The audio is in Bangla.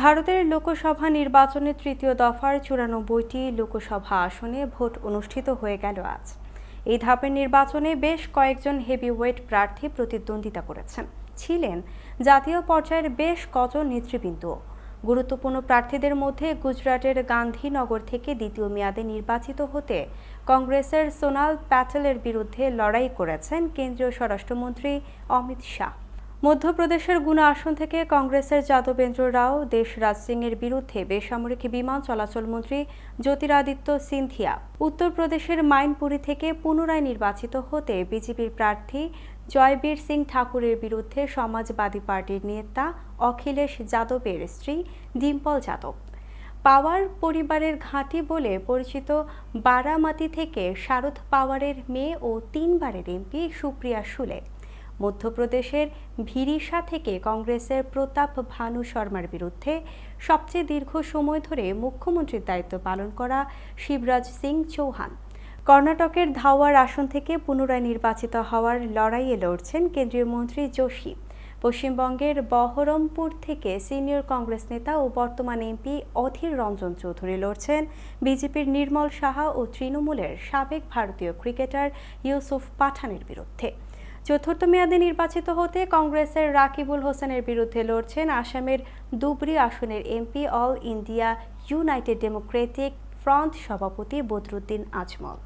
ভারতের লোকসভা নির্বাচনের তৃতীয় দফার চুরানব্বইটি লোকসভা আসনে ভোট অনুষ্ঠিত হয়ে গেল আজ। এই ধাপের নির্বাচনে বেশ কয়েকজন হেভিওয়েট প্রার্থী প্রতিদ্বন্দ্বিতা করেছেন। ছিলেন জাতীয় পর্যায়ের বেশ কজন নেতৃবৃন্দ। গুরুত্বপূর্ণ প্রার্থীদের মধ্যে গুজরাটের গান্ধীনগর থেকে দ্বিতীয় মেয়াদে নির্বাচিত হতে কংগ্রেসের সোনাল প্যাটেলের বিরুদ্ধে লড়াই করেছেন কেন্দ্রীয় স্বরাষ্ট্রমন্ত্রী অমিত শাহ। মধ্যপ্রদেশের গুনা আসন থেকে কংগ্রেসের যাদবেন্দ্র রাও দেশরাজ সিং এর বিরুদ্ধে বেসামরিক বিমান চলাচল মন্ত্রী জ্যোতিরাদিত্য সিন্ধিয়া। উত্তরপ্রদেশের মাইনপুরী থেকে পুনরায় নির্বাচিত হতে বিজেপির প্রার্থী জয়বীর সিং ঠাকুরের বিরুদ্ধে সমাজবাদী পার্টির নেতা অখিলেশ যাদবের স্ত্রী ডিম্পল যাদব। পাওয়ার পরিবারের ঘাঁটি বলে পরিচিত বারামাতি থেকে শারদ পাওয়ারের মেয়ে ও তিনবারের এমপি সুপ্রিয়া সুলে। মধ্যপ্রদেশের ভিরিসা থেকে কংগ্রেসের প্রতাপ ভানু শর্মার বিরুদ্ধে সবচেয়ে দীর্ঘ সময় ধরে মুখ্যমন্ত্রীর দায়িত্ব পালন করা শিবরাজ সিং চৌহান। কর্ণাটকের ধাওয়ার আসন থেকে পুনরায় নির্বাচিত হওয়ার লড়াইয়ে লড়ছেন কেন্দ্রীয় মন্ত্রী যোশী। পশ্চিমবঙ্গের বহরমপুর থেকে সিনিয়র কংগ্রেস নেতা ও বর্তমান এমপি অধীর রঞ্জন চৌধুরী লড়ছেন। বিজেপির নির্মল সাহা ও তৃণমূলের সাবেক ভারতীয় ক্রিকেটার ইউসুফ পাঠানের বিরুদ্ধে। চতুর্থ মেয়াদে নির্বাচিত হতে কংগ্রেসের রাকিবুল হোসেনের বিরুদ্ধে লড়ছেন আসামের দুবরি আসনের MP all India United Democratic Front সভাপতি বদরুদ্দিন আজমল।